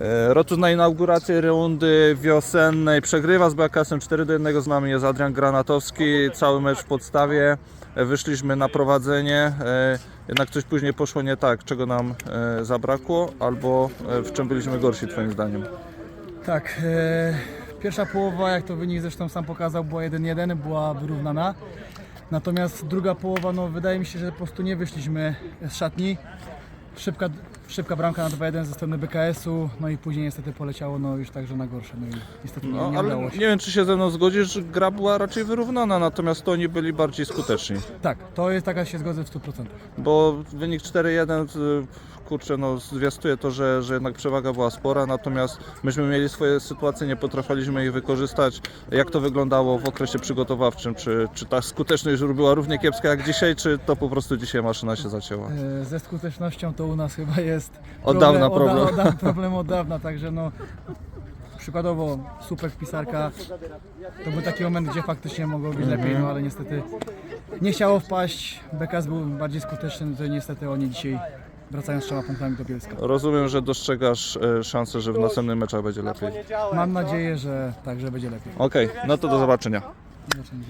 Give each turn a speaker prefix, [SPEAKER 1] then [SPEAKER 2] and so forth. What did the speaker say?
[SPEAKER 1] E, Rotus na inaugurację rundy wiosennej przegrywa z BKS-em 4 do 1. Z nami jest Adrian Granatowski. Cały mecz w podstawie. E, Wyszliśmy na prowadzenie. e, Jednak coś później poszło nie tak. Czego nam zabrakło? Albo w czym byliśmy gorsi Twoim zdaniem?
[SPEAKER 2] Tak, pierwsza połowa, jak to wynik zresztą sam pokazał, była 1-1, była wyrównana. Natomiast druga połowa, no wydaje mi się, że po prostu nie wyszliśmy z szatni. Szybka, szybka bramka na 2-1 ze strony BKS-u, no i później niestety poleciało no już także na gorsze. No i niestety nie,
[SPEAKER 1] No,
[SPEAKER 2] nie
[SPEAKER 1] ale
[SPEAKER 2] udało
[SPEAKER 1] nie
[SPEAKER 2] się.
[SPEAKER 1] wiem, czy się ze mną zgodzisz, że gra była raczej wyrównana, natomiast to oni byli bardziej skuteczni.
[SPEAKER 2] Tak, to jest taka się zgodzę w 100%.
[SPEAKER 1] Bo wynik 4-1, y, kurczę, no zwiastuje to, że, że jednak przewaga była spora, natomiast myśmy mieli swoje sytuacje, nie potrafiliśmy ich wykorzystać. Jak to wyglądało w okresie przygotowawczym? Czy, czy ta skuteczność już była równie kiepska jak dzisiaj, czy to po prostu dzisiaj maszyna się zacięła?
[SPEAKER 2] E, Ze skutecznością to u nas chyba jest
[SPEAKER 1] Od dawna
[SPEAKER 2] Od,
[SPEAKER 1] problem.
[SPEAKER 2] od, od, problem od dawna, także no przykładowo super pisarka to był taki moment, gdzie faktycznie mogło być lepiej, no ale niestety nie chciało wpaść, BKS był bardziej skuteczny, no to niestety oni dzisiaj wracają z trzema punktami do Bielska.
[SPEAKER 1] Rozumiem, że dostrzegasz e, szansę, że w następnym meczach będzie lepiej.
[SPEAKER 2] Mam nadzieję, że tak, że będzie lepiej.
[SPEAKER 1] Okej, no to do zobaczenia.
[SPEAKER 2] Zobaczymy.